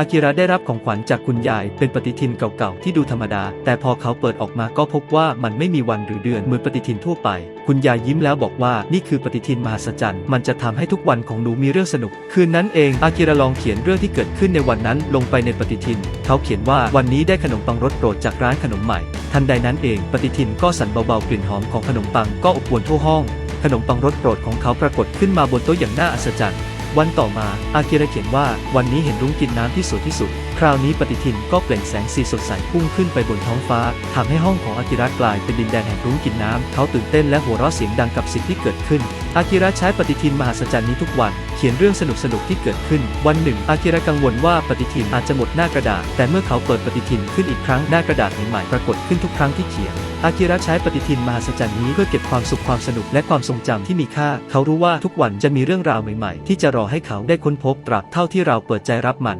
อากิระได้รับของขวัญจากคุณยายเป็นปฏิทินเก่าๆที่ดูธรรมดา แต่พอเขาเปิดออกมาก็พบว่ามันไม่มีวันหรือเดือนเหมือนปฏิทินทั่วไป คุณยายยิ้มแล้วบอกว่านี่คือปฏิทินมหัศจรรย์มันจะทำให้ทุกวันของหนูมีเรื่องสนุก คืนนั้นเองอากิระลองเขียนเรื่องที่เกิดขึ้นในวันนั้นลงไปในปฏิทิน เขาเขียนว่าวันนี้ได้ขนมปังรสโปรดจากร้านขนมใหม่ ทันใดนั้นเองปฏิทินก็สั่นเบาๆกลิ่นหอมของขนมปังก็อบอวลทั่วห้อง ขนมปังรสโปรดของเขาปรากฏขึ้นมาบนโต๊ะอย่างน่าอัศจรรย์ วันต่อมา อากิระเขียนว่า วันนี้เห็นรุ้งกินน้ำที่สวยที่สุด คราวนี้ปฏิทินก็เปล่งแสงสีสดใสพุ่งขึ้นไปบนท้องฟ้าทำให้ห้องของอากิระกลายเป็นดินแดนแห่งรุ้งกินน้ำเขาตื่นเต้นและหัวเราะเสียงดังกับสิ่งที่เกิดขึ้น อากิระใช้ปฏิทินมหัศจรรย์นี้ทุกวัน เขียนเรื่องสนุกสนุกที่เกิดขึ้น วันหนึ่ง อากิระกังวลว่าปฏิทินอาจจะหมดหน้ากระดาษ แต่เมื่อเขาเปิดปฏิทินขึ้นอีกครั้งหน้ากระดาษใหม่ๆปรากฏขึ้นทุกครั้งที่เขียน อากิระใช้ปฏิทินมหัศจรรย์นี้เพื่อเก็บความสุขความสนุกและความทรงจำที่มีค่า เขารู้ว่าทุกวันจะมีเรื่องราวใหม่ๆ ที่จะรอให้เขาได้ค้นพบตราบเท่าที่เราเปิดใจรับมัน